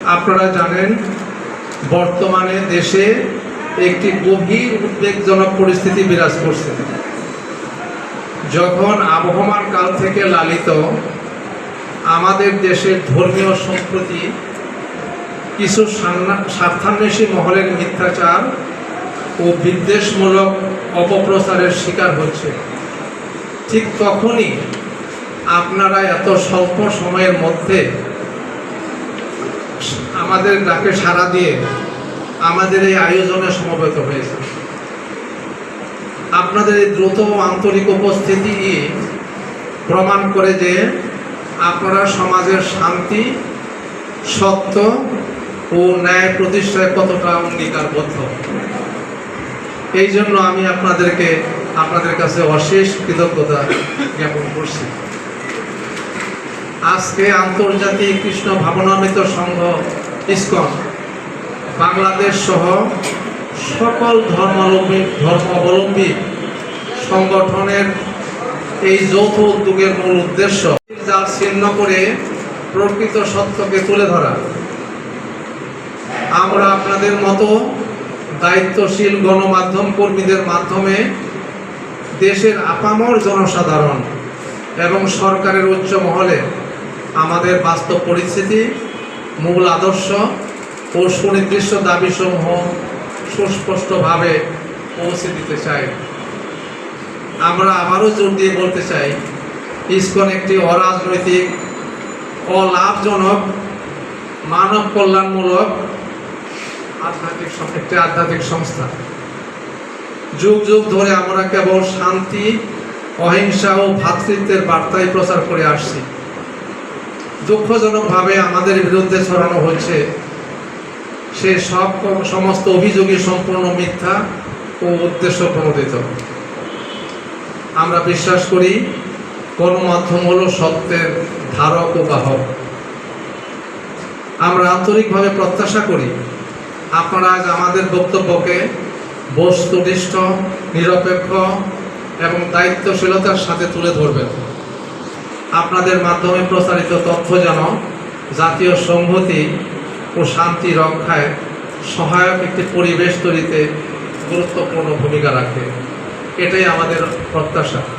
আপনারা জানেন, বর্তমানে দেশে একটি গভীর উদ্বেগজনক পরিস্থিতি বিরাজ করছে। যখন আবহমান কাল থেকে লালিত, আমাদের দেশের ধর্মীয় সম্প্রতি কিছু স্বার্থান্বেষী মহলের মিথ্যাচার ও বিদ্বেষমূলক অপপ্রচারের শিকার হচ্ছে। ঠিক তখনই আপনারা এত স্বল্প সময়ের মধ্যে আমাদের ডাকে সাড়া দিয়ে আমাদের এই আয়োজনে সমবেত হয়েছে। আপনাদের এই দ্রুত আন্তরিক উপস্থিতি প্রমাণ করে যে আপনারা সমাজের শান্তি, সত্য ও ন্যায় প্রতিষ্ঠায় কতটা অঙ্গীকারবদ্ধ। এই জন্য আমি আপনাদেরকে, আপনাদের কাছে অশেষ কৃতজ্ঞতা জ্ঞাপন করছি। আজকে আন্তর্জাতিক কৃষ্ণ ভাবনামৃত সংঘ ইসকন, বাংলাদেশ সহ সকল ধর্মাবলম্বী ধর্মাবলম্বী সংগঠনের এই যৌথ উদ্যোগের মূল উদ্দেশ্য যা ছিন্ন করে প্রকৃত সত্যকে তুলে ধরা। আমরা আপনাদের মতো দায়িত্বশীল গণমাধ্যম কর্মীদের মাধ্যমে দেশের আপামর জনসাধারণ এবং সরকারের উচ্চ মহলে আমাদের বাস্তব পরিস্থিতি, মূল আদর্শ ও সুনির্দিষ্ট দাবিসমূহ সুস্পষ্টভাবে পৌঁছে দিতে চাই। আমরা আবারও জোর দিয়ে বলতে চাই, ইসকন একটি অরাজনৈতিক, অলাভজনক, মানব কল্যাণমূলক আধ্যাত্মিক একটি আধ্যাত্মিক সংস্থা। যুগ যুগ ধরে আমরা কেবল শান্তি, অহিংসা ও ভ্রাতৃত্বের বার্তাই প্রচার করে আসছি। দুঃখজনকভাবে আমাদের বিরুদ্ধে ছড়ানো হচ্ছে। সে সব সমস্ত অভিযোগই সম্পূর্ণ মিথ্যা ও উদ্দেশ্য প্রণোদিত। আমরা বিশ্বাস করি, গণমাধ্যম হলো সত্যের ধারক ও বাহক। আমরা আন্তরিকভাবে প্রত্যাশা করি, আপনারা আজ আমাদের বক্তব্যকে বস্তুনিষ্ঠ, নিরপেক্ষ এবং দায়িত্বশীলতার সাথে তুলে ধরবেন। আপনাদের মাধ্যমে প্রচারিত তথ্য যেন জাতীয় সংহতি ও শান্তি রক্ষায় সহায়ক একটি পরিবেশ তৈরিতে গুরুত্বপূর্ণ ভূমিকা রাখে। এটাই আমাদের প্রত্যাশা।